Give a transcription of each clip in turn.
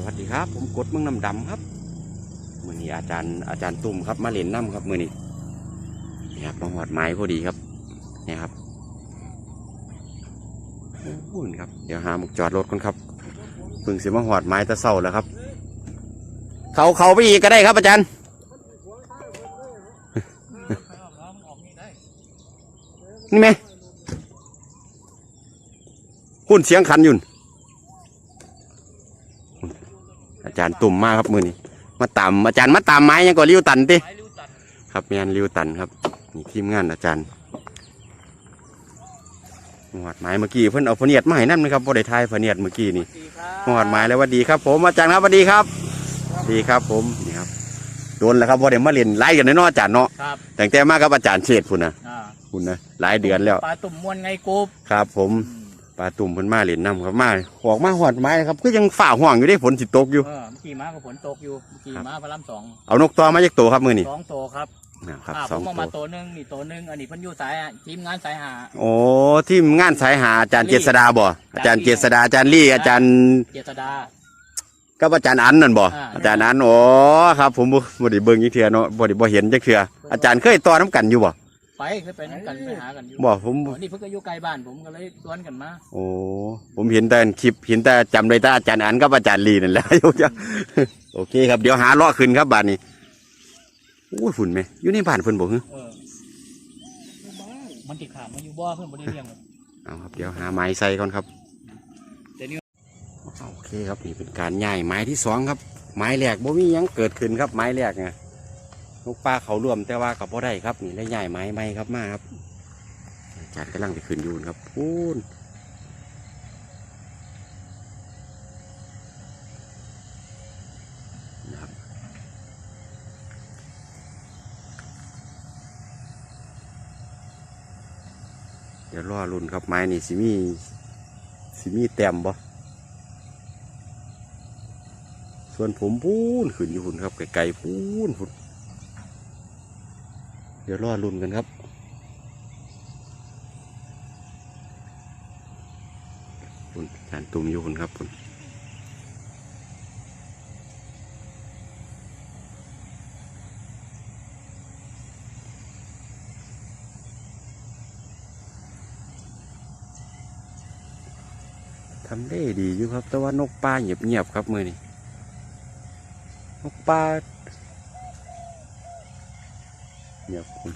สวัสดีครับ ผมกดเมืองน้ำดำครับมือนี้อาจารย์อาจารย์ตุ่มครับมาเล่นน้ำครับมือนี้นี่ครับมาหอดไม้พอดีครับนี่ครับโอ้โหนี่ครับเดี๋ยวหาหมุกจอดรถก่อนครับเพิ่งสิมาหอดไม้ตะเศร้าแล้วครับ เขาเขาไปอีกก็ได้ครับ อาจารย์นี่ไหมหุ่นเสียงขันยุ่น อา จารย์ตุ่มมากครับมือนี้มาตามอาจารย์มาตามไม้ยังก็ริ้วตันติครับแมนริ้วตันครับนี่ทีมงานอาจารย์หอดไม้เมื่อกี้เพิ่นเอาพะเนียดมาให้นั่นนะครับบ่ได้ทายพะเนียดเมื่อกี้นี่หอดไม้แล้วหว่าดีครับ ผมอาจารย์ครับสวัสดีครับดีครับผมนี่ครับโดนแล้วครับบ่ได้มาเรียนไล่กันแน่เนอนอาจารย์เนาะครับแต่งแต่มากับอาจารย์เชษฐ์พุ่นนะอ่าพุ่นนะหลายเดือนแล้วปลาตุ่มมวนไงกูบครับผม ปลาตุ่มเพิ่นมาเล่นน้ำครับมาออกมาหอดไม้ครับก็ยังฝ่าห่วงอยู่ได้ฝนสิตกอยู่ เออเมื่อกี้ม้ากับฝนตกอยู่เมื่อกี้ครับม้าพระรามสองเอานกตัวมาจากตัวครับมือนี่สองโตวครับนะครับอ่าสผองมเอาตัมาวตัวหนึงนี่ตัวหนึงอันนี้เพิ่นอยู่สายอะทีมงานสายหา โอ้ที่งานสายหาอาจารย์ลี่เจษดาบ่อาจารย์ลี่เจษดาอาจารย์ลี่อาจารย์เจษดา ก็อาจารย์อันนั่นบ่อ่า อาจารย์อันโอ้ครับผมบ่บ่ได้เบิ่งจักเทื่อเนาะบ่ได้บ่เห็นจักเทื่ออาจารย์เคยต่อน้ำกันอยู่บ่ ไปเคยไปนั่งกันไปหากันอยู่บ่ผมอ๋อนี่เพิ่งก็อยู่ไกลบ้านผมก็เลยชวนกันมาโอ้ผมเห็นแต่คลิปเห็นแต่จำได้แต่อาจารย์อันกับอาจารย์ลีนั่นแหละโอเคครับเดี๋ยวหาเลาะขึ้นครับบ้านนี้โอ้ยฝุ่นไหมอยู่ในบ้านเพิ่นบ่ฮึเออมันติดขามมาอยู่บ่เพิ่นบ่ได้เลี้ยงหรอกเอาครับเดี๋ยวหาไม้ใส่ก่อนครับเดี๋ยวนี้โอเคครับนี่เป็นการย้ายไม้ที่สองครับ ไม้แรกบ่มีหยังเกิดขึ้นครับไม้แรกไง นกปลาเขารวมแต่ว่ากับบ่ได้ครับนี่ได้ย้ายไม้ใหม่ครับมาครับอาจารย์กำลังไปขึ้นยูนครับพูนนะครับเดี๋ยวรอรุ่นครับไม้นี่สิมีสิมีแต้มบ่ส่วนผมพูนขึ้นอยู่พุ่นครับไกลๆพูนพุ่น ดี๋ยวรอลุ้นกันครับพุ่นจานตุ่มอยู่พุ่นครับพุ่นทำได้ดีอยู่ครับ แต่ว่านกปลาเงียบๆครับมือนี้นกปลา เนี่ยคุณ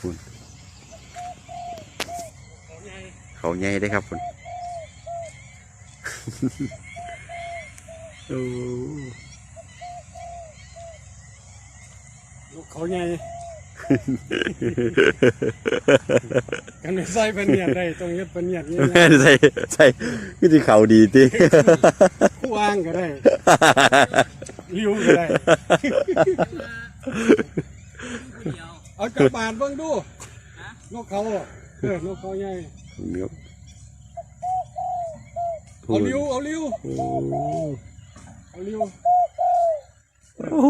คุณเขาใหญ่ได้ครับคุณโอ้ลูกเขาใหญ่กันใส่เป็นเนียดได้ตรงนี้เป็นเนียดนี่แม่นใส่ใส่ก็จะเขาดีติผู้ว่างก็ได้ริ้วก็ได้เอา กระบาดเบิ่งดูนกเขาอะเออนกเขาใหญ่เนื้อเอาริ้วเอาริ้วโอ้เอาริ้วโห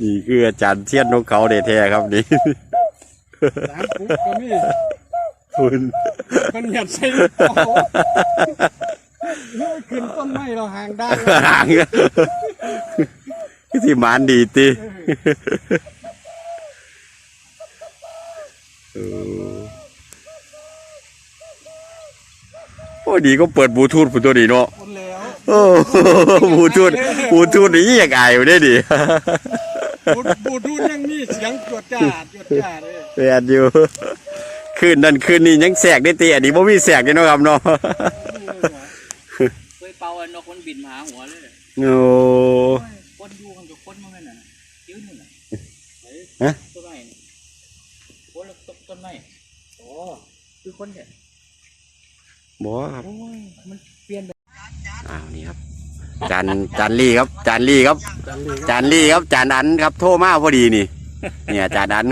นี่คืออาจารย์เทียนนกเขาเดแท้ๆครับนี่สามปุ๊บก็มีคุณเป็นเนียดใส่โอ้โหเฮ้ยขึ้นต้นไม้เราห่างได้านห่างก็สิหมานดีติเออ โอ้ดีก็เปิดบลูทูธผู้ตัวนี้เนาะคนแล้วโอ้บลูทูธบลูทูธนี่อยากอายอยู่ได้ดิบูดบูดูยังมีเสียงจวดจ้าดจวดจ้าดเลยแปดอยู่คืนนั้นคืนนี้ยังแสกได้ตีอันนี้บ่มีแสกได้เนาะครับเนาะเคยเป่าอันนกมันบินมาหาหัวเลยโอ้คนอยู่กันกับคนมันนั่นน่ะยืนอยู่น่ะฮะต้นไม้นี่คนละต้น ต้นไม้โอ้คือคนเนี่ยบ่ครับโอ้ยมันเปลี่ยนไปอ้าวนี่ครับ จานจานลี่ครับ จานลี่ครับจันเลยจานลี่ครับ จานอันครับ โทรมาพอดีนี่ เนี่ยจานอัน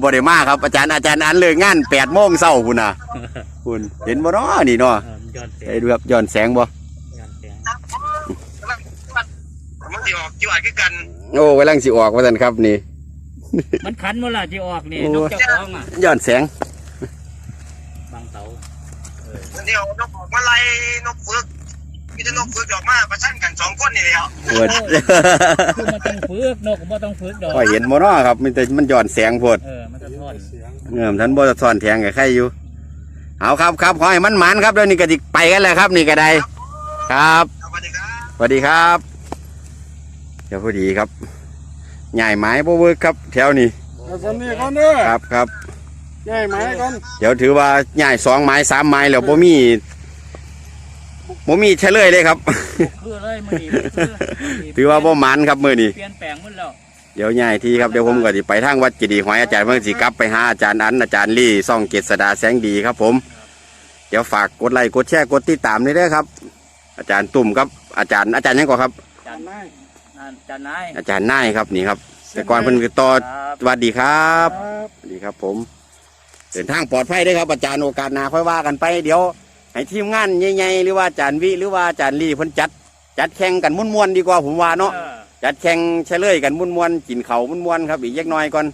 บ่ได้มาครับ อาจารย์อาจารย์อันเลยงานแปดโมงเช้าคุณน่ะคุณเห็นบ่เนาะนี่เนาะเออมันย้อนแสไอ้งดูครับย้อนแสงบ่ย้อนแสงมันสิออกจิวอัดคือกัน โอ้กำลังสิออกว่าซั่นครับนี่ มันคันเมื่อไหร่ที่ออกนี่โอ้นกเจ้าของอะย้อนแสงบางเสาเดี๋ยวนกออกมาไล่นกฝึกมีแต่นกฝึกออกมาประชันกันสองคนนี่แหละเปิดคือมันต้องฝึกนกก็บ่ต้องฝึกดอกก็เห็นบ่เนาะครับมันแต่มันย้อนแสงโพดเออมันจะทอดเสียงเงื่อมท่านบ่สะท้อนแทงกับใครอยู่เอาครับครับขอให้มันหมันครับเดี๋ยวนี้ก็สิไปกันแล้วครับ นี่ก็ได้ครับสวัสดีครับสวัสดีครับเดี๋ยวพอดีครับ ใหญ่ไม้บ่เวิร์กครับ แถวนี้เอาสนี่ก่อนเด้อครับครับง่ายไหมก่อนเดี๋ยวถือว่าใหญ่สองไม้สามไม้แล้วบ่มีบ่มีเฉลยเลยครับ คือเลยมื้อนี้คือถือว่าบ่หมันครับมื้อนี้เปลี่ยนแปลงหมดแล้วเดี๋ยวใหญ่ทีครับเดี๋ยวผมก็สิไปทางวัดเจดีย์หอยอาจารย์เมื่อสิกลับไปหาอาจารย์อันอาจารย์ลี่ซ่องเกษดาแสงดีครับ ผม เดี๋ยวฝากกดไลค์กดแชร์กดติดตามด้วยเด้อครับ อาจารย์ตุ่มครับอาจารย์อาจารย์ยังก่อนครับจานนายนั่น จานนายอาจารย์นายครับนี่ครับ แต่ก่อนเพิ่นก็ต่อครับสวัสดีครับครับสวัสดีครับผมเดินทางปลอดภัยเด้วยครับ อาจารย์โอกาสหน้าค่อยว่ากันไปเดี๋ยวให้ทีมงานใหญ่ๆหรือว่าอาจารย์วิหรือว่าอาจารย์ลี่เพิ่นจัด จัดแข่งกันม่วนๆดีกว่าผมว่าเนาะออจัดแข่งเฉลยกันม่วนๆกินเขาวม่วนๆครับอีกเล็กน้อยก่อน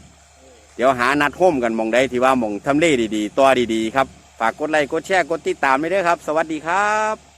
เดี๋ยวหานัดโฮมกันหมองใดที่ว่าหมองทำเลดีๆตัวดีๆครับฝากกดไลค์กดแชร์กดติดตามไปด้วยครับ สวัสดีครับ